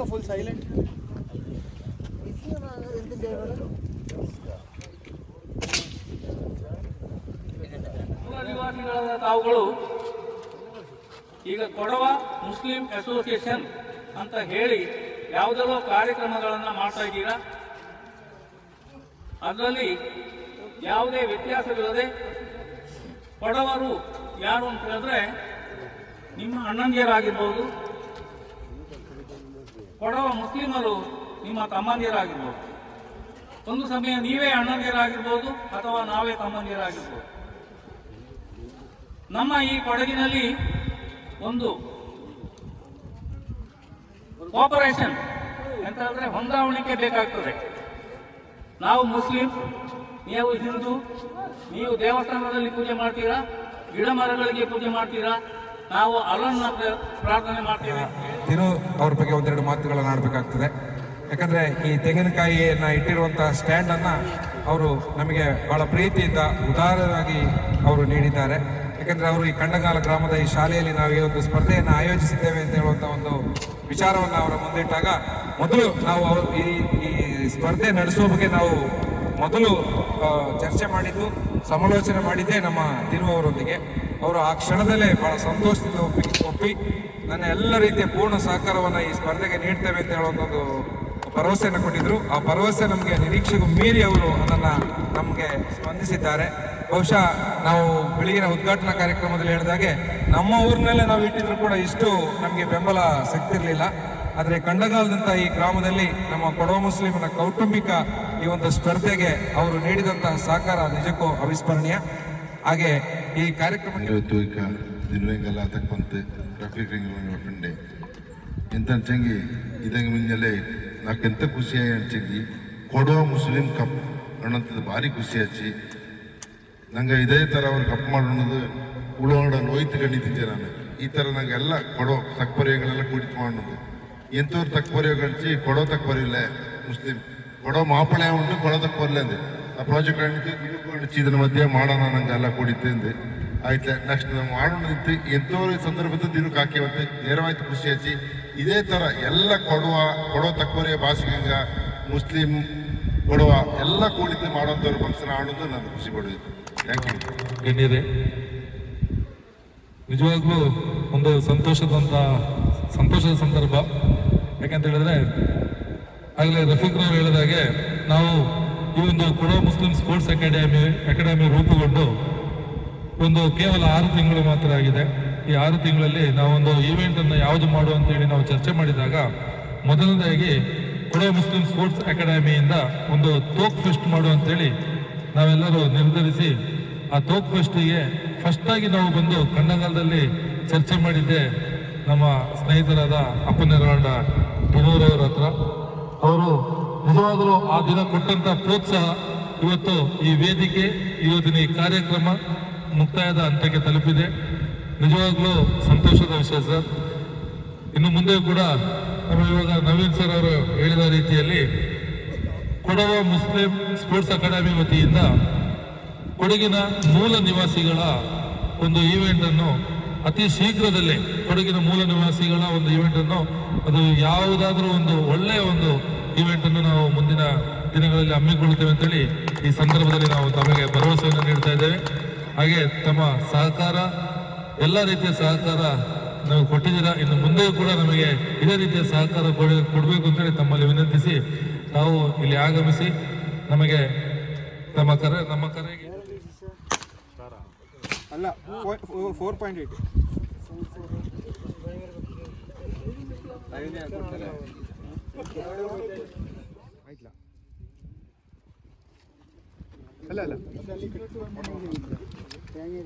ఎందుకో full silent ತಾವುಗಳು, ಈಗ ಕೊಡವ ಮುಸ್ಲಿಂ ಅಸೋಸಿಯೇಷನ್ ಅಂತ ಹೇಳಿ ಯಾವುದೆಲ್ಲೋ ಕಾರ್ಯಕ್ರಮಗಳನ್ನು ಮಾಡ್ತಾ ಇದ್ದೀರಾ? ಅದರಲ್ಲಿ ಯಾವುದೇ ವ್ಯತ್ಯಾಸವಿಲ್ಲದೆ ಕೊಡವರು ಯಾರು ಅಂತ ಹೇಳಿದ್ರೆ ನಿಮ್ಮ ಅಣ್ಣಂದಿಯರಾಗಿರ್ಬೋದು ಕೊಡವ ಮುಸ್ಲಿಮರು ನಿಮ್ಮ ತಮ್ಮಂದಿರಾಗಿರ್ಬೋದು. ಒಂದು ಸಮಯ ನೀವೇ ಅಣ್ಣಂದಿರಾಗಿರ್ಬೋದು ಅಥವಾ ನಾವೇ ತಮ್ಮಂದಿರಾಗಿರ್ಬೋದು. ನಮ್ಮ ಈ ಕೊಡಗಿನಲ್ಲಿ ಒಂದು ಕೋಪರೇಷನ್ ಅಂತ ಹೇಳಿದ್ರೆ ಹೊಂದಾವಣಿಕೆ ಬೇಕಾಗ್ತದೆ. ನಾವು ಮುಸ್ಲಿಂ, ನೀವು ಹಿಂದೂ, ನೀವು ದೇವಸ್ಥಾನದಲ್ಲಿ ಪೂಜೆ ಮಾಡ್ತೀರಾ, ಗಿಡ ಮರಗಳಿಗೆ ಪೂಜೆ ಮಾಡ್ತೀರಾ ನಾವು ಪ್ರಾರ್ಥನೆ ಮಾಡ್ತೀವಿ. ತಿರು ಅವ್ರ ಬಗ್ಗೆ ಒಂದೆರಡು ಮಾತುಗಳನ್ನು ಆಡಬೇಕಾಗ್ತದೆ. ಯಾಕಂದ್ರೆ ಈ ತೆಂಗಿನಕಾಯಿಯನ್ನ ಸ್ಟ್ಯಾಂಡ್ ಅನ್ನ ಅವರು ನಮಗೆ ಬಹಳ ಪ್ರೀತಿಯಿಂದ ಉದಾರವಾಗಿ ಅವರು ನೀಡಿದ್ದಾರೆ. ಯಾಕಂದ್ರೆ ಅವರು ಈ ಕಂಡಗಾಲ ಗ್ರಾಮದ ಈ ಶಾಲೆಯಲ್ಲಿ ನಾವು ಈ ಒಂದು ಸ್ಪರ್ಧೆಯನ್ನು ಆಯೋಜಿಸಿದ್ದೇವೆ ಅಂತ ಹೇಳುವಂತ ಒಂದು ವಿಚಾರವನ್ನು ಅವರ ಮುಂದಿಟ್ಟಾಗ ಮೊದಲು ನಾವು ಅವರು ಈ ಈ ಸ್ಪರ್ಧೆ ನಡೆಸುವ ಬಗ್ಗೆ ನಾವು ಮೊದಲು ಚರ್ಚೆ ಮಾಡಿದ್ದು, ಸಮಾಲೋಚನೆ ಮಾಡಿದ್ದೇ ನಮ್ಮ ತಿರು ಅವರೊಂದಿಗೆ ಅವರು ಆ ಕ್ಷಣದಲ್ಲೇ ಬಹಳ ಸಂತೋಷದಿಂದ ಒಪ್ಪಿ ಒಪ್ಪಿ ನನ್ನ ಎಲ್ಲ ರೀತಿಯ ಪೂರ್ಣ ಸಹಕಾರವನ್ನು ಈ ಸ್ಪರ್ಧೆಗೆ ನೀಡ್ತೇವೆ ಅಂತ ಹೇಳುವಂಥದ್ದು ಭರವಸೆಯನ್ನು ಕೊಟ್ಟಿದ್ರು. ಆ ಭರವಸೆ ನಮಗೆ ನಿರೀಕ್ಷೆಗೂ ಮೀರಿ ಅವರು ಅದನ್ನು ನಮಗೆ ಸ್ಪಂದಿಸಿದ್ದಾರೆ. ಬಹುಶಃ ನಾವು ಬೆಳಗಿನ ಉದ್ಘಾಟನಾ ಕಾರ್ಯಕ್ರಮದಲ್ಲಿ ಹೇಳಿದಾಗೆ ನಮ್ಮ ಊರಿನಲ್ಲೇ ನಾವು ಇಟ್ಟಿದ್ರು ಕೂಡ ಇಷ್ಟು ನಮಗೆ ಬೆಂಬಲ ಸಿಗ್ತಿರಲಿಲ್ಲ. ಆದರೆ ಕಂಡಗಾಲದಂಥ ಈ ಗ್ರಾಮದಲ್ಲಿ ನಮ್ಮ ಕೊಡವ ಮುಸ್ಲಿಮನ ಕೌಟುಂಬಿಕ ಈ ಒಂದು ಸ್ಪರ್ಧೆಗೆ ಅವರು ನೀಡಿದಂತಹ ಸಹಕಾರ ನಿಜಕ್ಕೂ ಅವಿಸ್ಮರಣೀಯ. ಹಾಗೆ ಈ ಕಾರ್ಯಕ್ರಮ ಈಗ ದಿನವೆಂಗಲ್ಲ ತಕ್ಕಂತೆ ಟ್ರಾಫಿಕ್ ರಿಂಗ್ ಪಂಡೆ ಎಂತ ಅಂಚಂಗಿ ಇದಂಗ ಮುಂಜಲೆ ನಾಕೆಂತ ಖುಷಿ ಆಯ್ ಕೊಡೋ ಮುಸ್ಲಿಂ ಕಪ್ ಅನ್ನೋಂಥದ್ದು ಭಾರಿ ಖುಷಿ ಹಚ್ಚಿ ನಂಗೆ ಇದೇ ಥರ ಅವ್ರು ಕಪ್ ಮಾಡೋದು ಉಳ್ಳೋಗಡಲ್ಲಿ ಹೋಯ್ತು ಕಂಡಿದ್ದೆ ನಾನು. ಈ ಥರ ನಂಗೆ ಎಲ್ಲ ಕೊಡೋ ತಕ್ಪರ್ಯಗಳೆಲ್ಲ ಕೂಡಿತು ಮಾಡೋದು ಎಂಥವ್ರು ತಕ್ಪರ್ಯ ಕಳಿಸಿ ಕೊಡೋ ತಕ್ಪರಿಲ್ಲ ಮುಸ್ಲಿಂ, ಕೊಡೋ ಮಾಪಳೆ ಉಂಟು, ಕೊಡೋ ತಕ್ಪರ್ಲೆ ಅಂದೆ. ಪ್ರಾಜೆಕ್ಟ್ ಇದನ್ನ ಮಧ್ಯೆ ಮಾಡೋಣ ನಂಗೆ ಎಲ್ಲ ಕುಡಿತು ಅಂದೆ ಆಯ್ತು ನೆಕ್ಸ್ಟ್ ನಾವು ಮಾಡೋದಿತ್ತು ಎಂಥವ್ರ ಸಂದರ್ಭದಲ್ಲಿ ದಿನಕ್ಕೆ ಹಾಕಿವಂತೆ ನೇರವಾಯ್ತು ಖುಷಿ ಹಚ್ಚಿ. ಇದೇ ಥರ ಎಲ್ಲ ಕೊಡುವ, ಕೊಡೋ ತಕ್ವರಿಯ ಭಾಷೆಗಂಗ ಮುಸ್ಲಿಂ ಕೊಡುವ ಎಲ್ಲ ಕೂಡಿದ್ದು ಮಾಡೋಂಥವ್ರ ಫಂಕ್ಷನ್ ಆಡೋದು ನಾನು ಖುಷಿ ಪಡೋದು ಥ್ಯಾಂಕ್ ಯು ಗಣ್ಯರೇ, ನಿಜವಾಗ್ಲೂ ಒಂದು ಸಂತೋಷದಂತ, ಸಂತೋಷದ ಸಂದರ್ಭ. ಯಾಕಂತ ಹೇಳಿದ್ರೆ, ಆಗಲೇ ರಫೀಕ್ರವ್ರು ಹೇಳಿದಾಗೆ ನಾವು ಈ ಒಂದು ಕೊಡೋ ಮುಸ್ಲಿಂ ಸ್ಪೋರ್ಟ್ಸ್ ಅಕಾಡೆಮಿ ಅಕಾಡೆಮಿ ರೂಪುಗೊಂಡು ಒಂದು ಕೇವಲ ಆರು ತಿಂಗಳು ಮಾತ್ರ ಆಗಿದೆ. ಈ ಆರು ತಿಂಗಳಲ್ಲಿ ನಾವೊಂದು ಈವೆಂಟ್ ಅನ್ನು ಯಾವುದು ಮಾಡು ಅಂತೇಳಿ ನಾವು ಚರ್ಚೆ ಮಾಡಿದಾಗ ಮೊದಲನೇದಾಗಿ ಕೊಡೋ ಮುಸ್ಲಿಂ ಸ್ಪೋರ್ಟ್ಸ್ ಅಕಾಡೆಮಿಯಿಂದ ಒಂದು ತೋಕ್ ಫೆಸ್ಟ್ ಮಾಡು ಅಂತೇಳಿ ನಾವೆಲ್ಲರೂ ನಿರ್ಧರಿಸಿ ಆ ತೋಕ್ ಫೆಸ್ಟಿಗೆ ಫಸ್ಟ್ ಆಗಿ ನಾವು ಬಂದು ಕಣ್ಣಗಾಲದಲ್ಲಿ ಚರ್ಚೆ ಮಾಡಿದ್ದೆ ನಮ್ಮ ಸ್ನೇಹಿತರಾದ ಅಪ್ಪನೆರವಾಡ ಬಿನೂರವ್ರ ಹತ್ರ. ಅವರು ನಿಜವಾಗಲೂ ಆ ದಿನ ಕೊಟ್ಟಂತ ಪ್ರೋತ್ಸಾಹ ಇವತ್ತು ಈ ವೇದಿಕೆ, ಇವತ್ತಿನ ಈ ಕಾರ್ಯಕ್ರಮ ಮುಕ್ತಾಯದ ಹಂತಕ್ಕೆ ತಲುಪಿದೆ. ನಿಜವಾಗ್ಲೂ ಸಂತೋಷದ ವಿಷಯ ಸರ್. ಇನ್ನು ಮುಂದೆ ಕೂಡ ನಮ್ಮ ಇವಾಗ ನವೀನ್ ಸರ್ ಅವರು ಹೇಳಿದ ರೀತಿಯಲ್ಲಿ ಕೊಡವ ಮುಸ್ಲಿಂ ಸ್ಪೋರ್ಟ್ಸ್ ಅಕಾಡೆಮಿ ವತಿಯಿಂದ ಕೊಡಗಿನ ಮೂಲ ನಿವಾಸಿಗಳ ಒಂದು ಈವೆಂಟ್ ಅನ್ನು ಅತಿ ಶೀಘ್ರದಲ್ಲೇ ಕೊಡಗಿನ ಮೂಲ ನಿವಾಸಿಗಳ ಒಂದು ಈವೆಂಟ್ ಅನ್ನು ಅದು ಯಾವುದಾದ್ರೂ ಒಂದು ಒಳ್ಳೆಯ ಒಂದು ಈವೆಂಟ್ ಅನ್ನು ನಾವು ಮುಂದಿನ ದಿನಗಳಲ್ಲಿ ಹಮ್ಮಿಕೊಳ್ಳುತ್ತೇವೆ ಅಂತೇಳಿ ಈ ಸಂದರ್ಭದಲ್ಲಿ ನಾವು ತಮಗೆ ಭರವಸೆಯನ್ನು ನೀಡ್ತಾ ಇದ್ದೇವೆ. ಹಾಗೆ ತಮ್ಮ ಸಹಕಾರ, ಎಲ್ಲ ರೀತಿಯ ಸಹಕಾರ ನಾವು ಕೊಟ್ಟಿದ್ದೀರಾ, ಇನ್ನು ಮುಂದೆಯೂ ಕೂಡ ನಮಗೆ ಇದೇ ರೀತಿಯ ಸಹಕಾರ ಕೊಡ, ಕೊಡಬೇಕು ಅಂತೇಳಿ ತಮ್ಮಲ್ಲಿ ವಿನಂತಿಸಿ, ತಾವು ಇಲ್ಲಿ ಆಗಮಿಸಿ ನಮಗೆ ನಮ್ಮ ಕರೆ, ನಮ್ಮ ಕರೆಗೆ ಅಲ್ಲ ಫೋರ್ ಪಾಯಿಂಟ್ അല്ല അല്ല. തേങ്ങ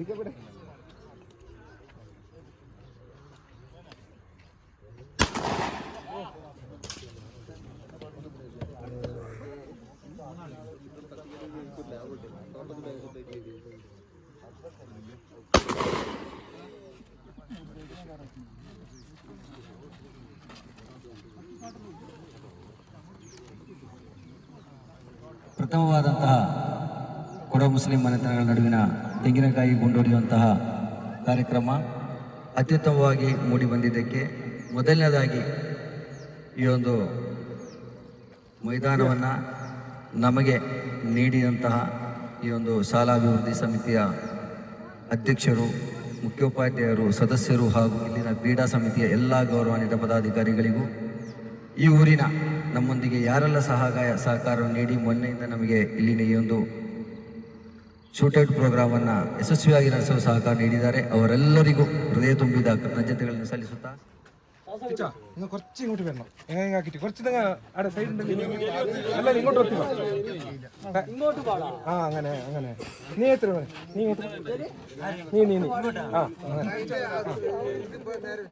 ഇതെവിടെ ಪ್ರಥಮವಾದಂತಹ ಕೊಡ ಮುಸ್ಲಿಂ ಮನೆತನಗಳ ನಡುವಿನ ತೆಂಗಿನಕಾಯಿ ಗುಂಡೊಡೆಯುವಂತಹ ಕಾರ್ಯಕ್ರಮ ಅತ್ಯುತ್ತಮವಾಗಿ ಮೂಡಿ ಬಂದಿದ್ದಕ್ಕೆ ಮೊದಲನೇದಾಗಿ ಈ ಒಂದು ಮೈದಾನವನ್ನು ನಮಗೆ ನೀಡಿದಂತಹ ಈ ಒಂದು ಶಾಲಾಭಿವೃದ್ಧಿ ಸಮಿತಿಯ ಅಧ್ಯಕ್ಷರು, ಮುಖ್ಯೋಪಾಧ್ಯಾಯರು, ಸದಸ್ಯರು ಹಾಗೂ ಇಲ್ಲಿನ ಕ್ರೀಡಾ ಸಮಿತಿಯ ಎಲ್ಲ ಗೌರವಾನ್ವಿತ ಪದಾಧಿಕಾರಿಗಳಿಗೂ ಈ ಊರಿನ ನಮ್ಮೊಂದಿಗೆ ಯಾರೆಲ್ಲ ಸಹಕಾರ ಸಹಕಾರ ನೀಡಿ ಮೊನ್ನೆಯಿಂದ ನಮಗೆ ಇಲ್ಲಿನ ಈ ಒಂದು ಶೂಟೌಟ್ ಪ್ರೋಗ್ರಾಮನ್ನು ಯಶಸ್ವಿಯಾಗಿ ನಡೆಸಲು ಸಹಕಾರ ನೀಡಿದ್ದಾರೆ ಅವರೆಲ್ಲರಿಗೂ ಹೃದಯ ತುಂಬಿದ ಕೃತಜ್ಞತೆಗಳನ್ನು ಸಲ್ಲಿಸುತ್ತಾ നിങ്ങൾ കുറച്ച് ഇങ്ങോട്ട് വരണം എങ്ങനെ ആക്കിയിട്ട് കുറച്ച് നിങ്ങൾ അവിടെ സൈഡിൽ അല്ല ഇങ്ങോട്ട് വെക്കുക ആ അങ്ങനെ അങ്ങനെ നീ എത്ര നീ എത്ര നീ നീ നീ ആ അങ്ങനെ